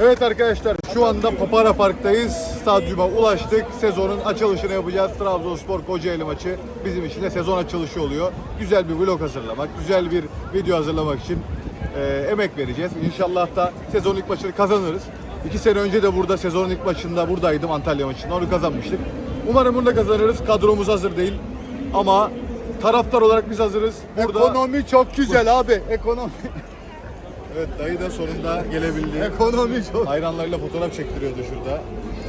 Evet arkadaşlar şu anda Papara Park'tayız. Stadyuma ulaştık. Sezonun açılışını yapacağız. Trabzonspor Kocaeli maçı bizim için de sezon açılışı oluyor. Güzel bir vlog hazırlamak, güzel bir video hazırlamak için e, emek vereceğiz. İnşallah da sezon ilk maçını kazanırız. İki sene önce de burada sezonun ilk maçında buradaydım Antalya maçında. Onu kazanmıştık. Umarım bunu da kazanırız. Kadromuz hazır değil. Ama taraftar olarak biz hazırız. Burada... Ekonomi çok güzel abi. Ekonomi. Evet dayı da sonunda gelebildi. Ekonomi çok. Hayranlarıyla fotoğraf çektiriyordu şurada.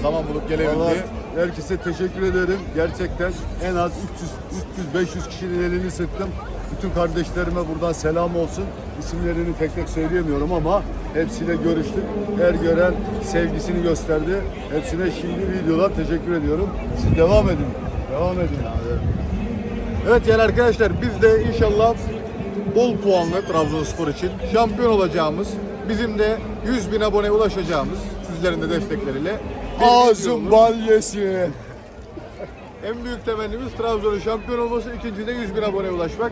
Zaman bulup gelebildi. Vallahi herkese teşekkür ederim. Gerçekten en az 300 300 500 kişinin elini sıktım. Bütün kardeşlerime buradan selam olsun. İsimlerini tek tek söyleyemiyorum ama hepsiyle görüştük. Her gören sevgisini gösterdi. Hepsine şimdi videolar teşekkür ediyorum. Siz devam edin. Devam edin. Evet yani arkadaşlar biz de inşallah bol puanlı Trabzonspor için şampiyon olacağımız, bizim de 100 bin aboneye ulaşacağımız sizlerin de destekleriyle Ağzım bal yesin. En büyük temennimiz Trabzon'un şampiyon olması, ikinci de 100 bin aboneye ulaşmak.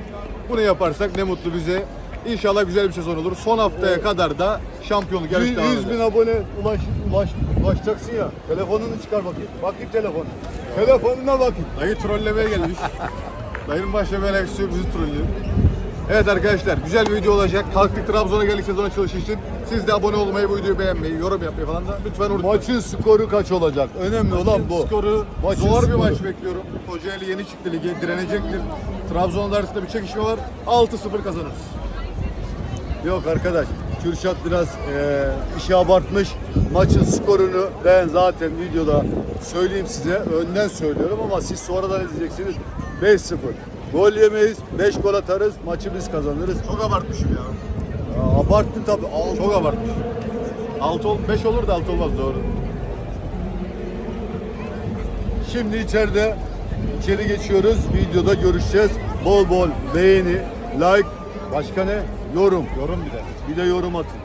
Bunu yaparsak ne mutlu bize. İnşallah güzel bir sezon olur. Son haftaya kadar da şampiyonluk yarışı 100, devam 100 bin abone ulaş, ulaş, ulaşacaksın ya. Telefonunu çıkar bakayım. Bakayım telefonu. Telefonuna bakayım. Dayı trollemeye gelmiş. Dayının alakası yok, bizi trollüyor. Evet arkadaşlar güzel bir video olacak. Kalktık Trabzon'a geldik sezon açılışı için. Siz de abone olmayı, bu videoyu beğenmeyi, yorum yapmayı falan da lütfen unutmayın. Maçın skoru kaç olacak? Önemli olan bu. Skoru Maçın zor bir skoru. maç bekliyorum. Kocaeli yeni çıktı lige, direnecektir. Trabzon'la arasında bir çekişme var. 6-0 kazanırız. Yok arkadaş. Kürşat biraz e, işi abartmış. Maçın skorunu ben zaten videoda söyleyeyim size. Önden söylüyorum ama siz sonradan izleyeceksiniz. 5-0. Gol yemeyiz, 5 gol atarız, maçı biz kazanırız. Çok abartmışım ya. Ya, abarttın tabii. Altı- Çok abartmış. 6 ol 5 olur da 6 olmaz doğru. Şimdi içeride içeri geçiyoruz. Videoda görüşeceğiz. Bol bol beğeni, like, başka ne? Yorum. Yorum bir de. Bir de yorum atın.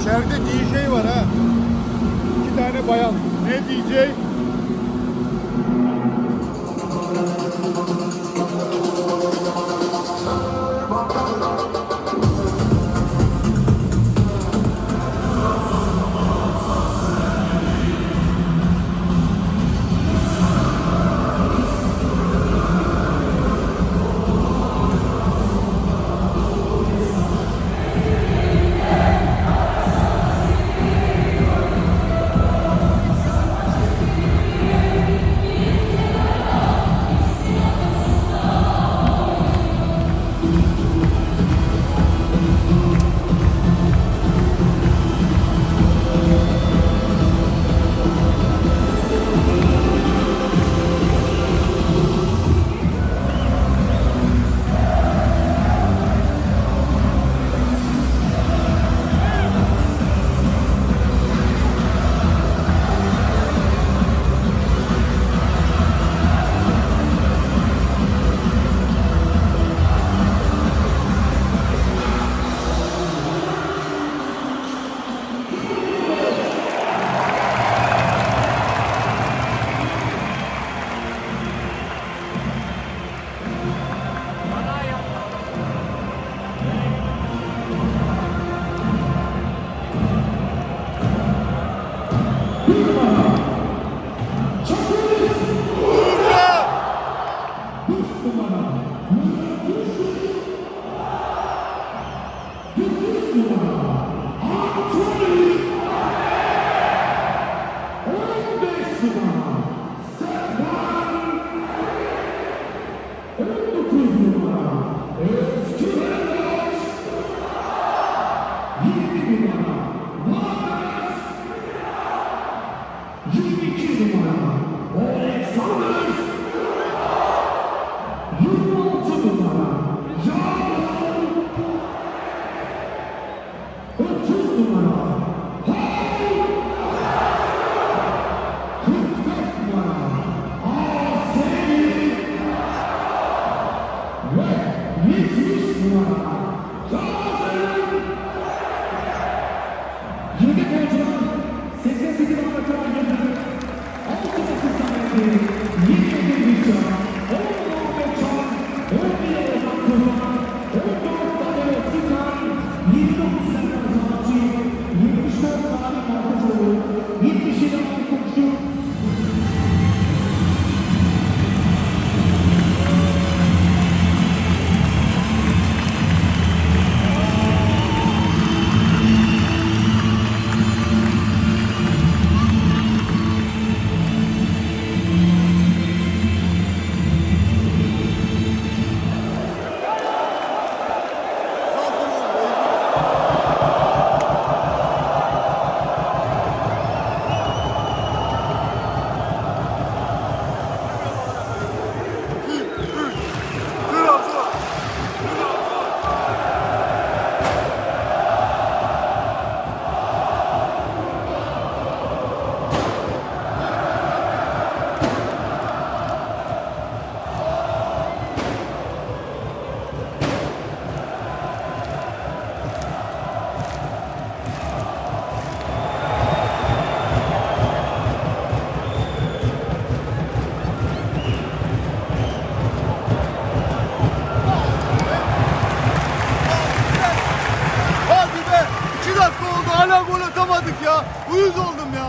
İçeride. İki Hala gol atamadık ya. Uyuz oldum ya.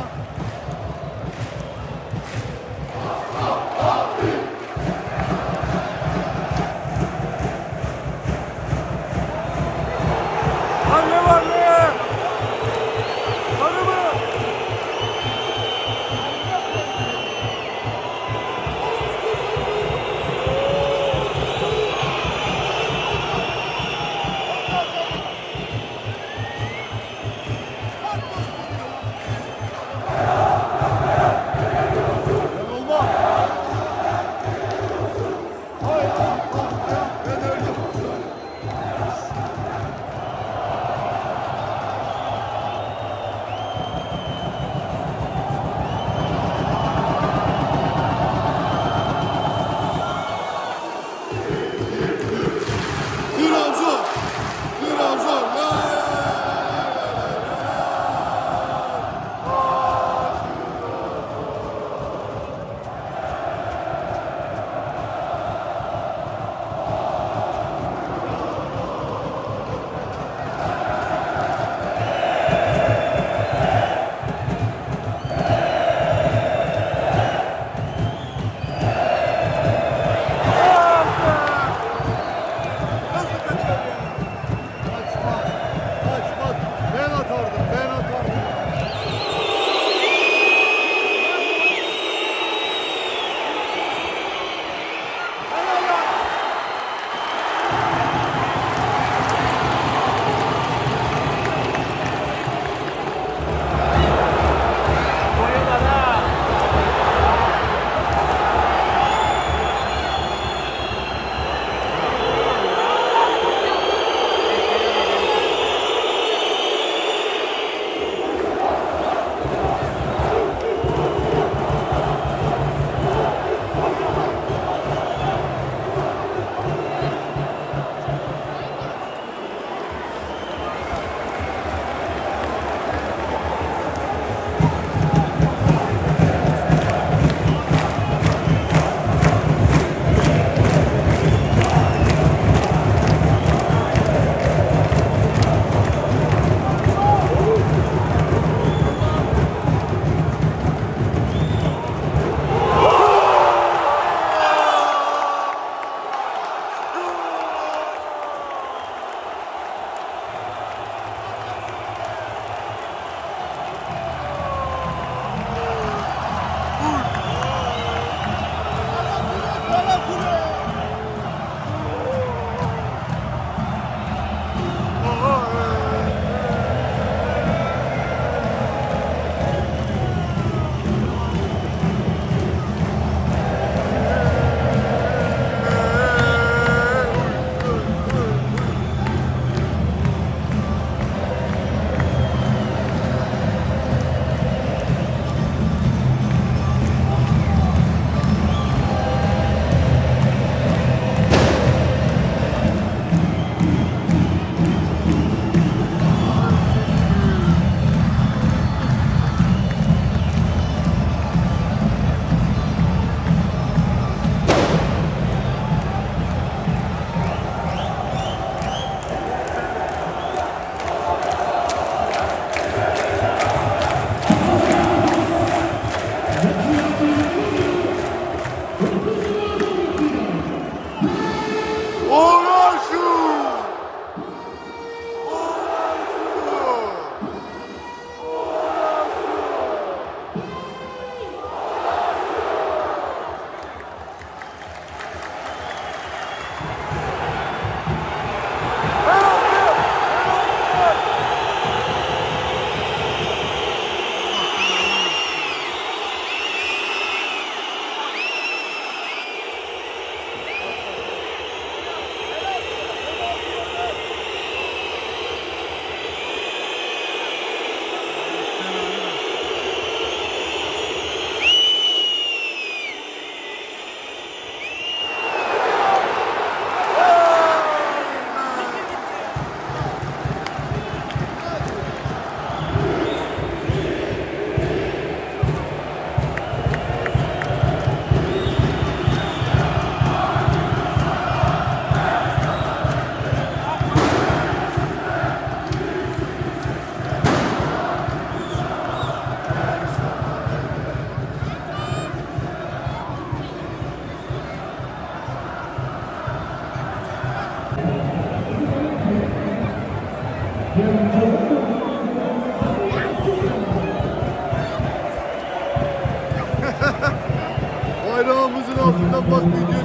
Bayrağımızın altından bak video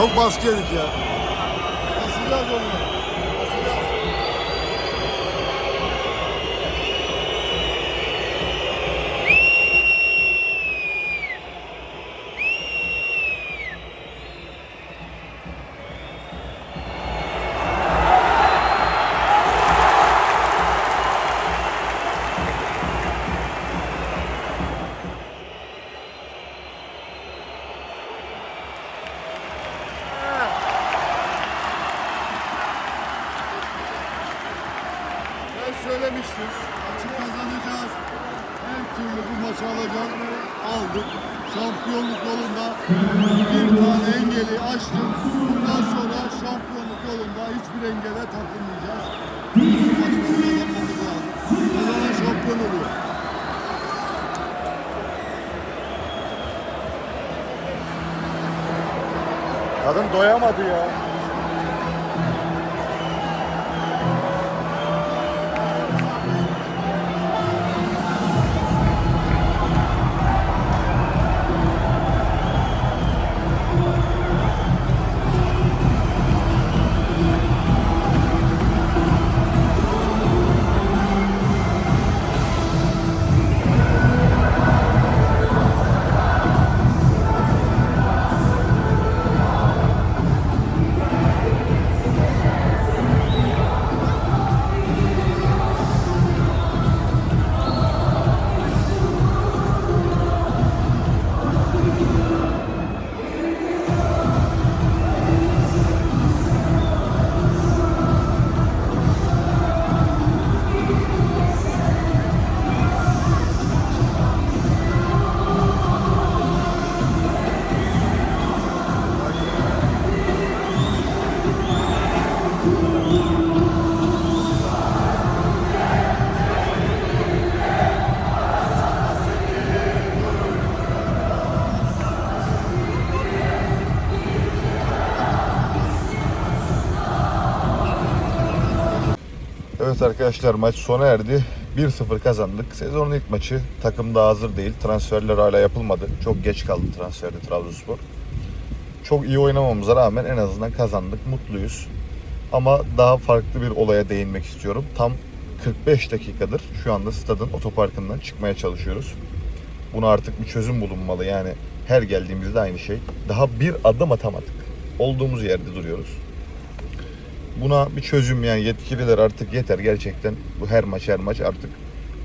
Çok baskı yedik ya. Bir tane engeli aştık. Bundan sonra şampiyonluk yolunda hiçbir engele takılmayacağız. Kazanan şampiyon oluyor. Kadın doyamadı ya. Evet arkadaşlar maç sona erdi. 1-0 kazandık. Sezonun ilk maçı. Takım daha hazır değil. Transferler hala yapılmadı. Çok geç kaldı transferde Trabzonspor. Çok iyi oynamamıza rağmen en azından kazandık. Mutluyuz. Ama daha farklı bir olaya değinmek istiyorum. Tam 45 dakikadır şu anda stadın otoparkından çıkmaya çalışıyoruz. Buna artık bir çözüm bulunmalı. Yani her geldiğimizde aynı şey. Daha bir adım atamadık. Olduğumuz yerde duruyoruz buna bir çözüm yani yetkililer artık yeter gerçekten. Bu her maç her maç artık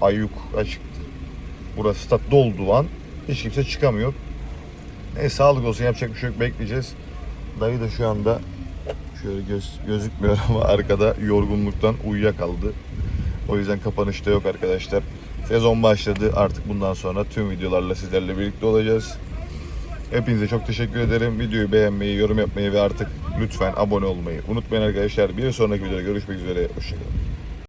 ayyuk açıktı. Burası stat dolduğu an hiç kimse çıkamıyor. Neyse sağlık olsun yapacak bir şey yok bekleyeceğiz. Dayı da şu anda şöyle göz, gözükmüyor ama arkada yorgunluktan uyuyakaldı. O yüzden kapanışta yok arkadaşlar. Sezon başladı. Artık bundan sonra tüm videolarla sizlerle birlikte olacağız. Hepinize çok teşekkür ederim. Videoyu beğenmeyi, yorum yapmayı ve artık Lütfen abone olmayı unutmayın arkadaşlar. Bir sonraki videoda görüşmek üzere. Hoşçakalın.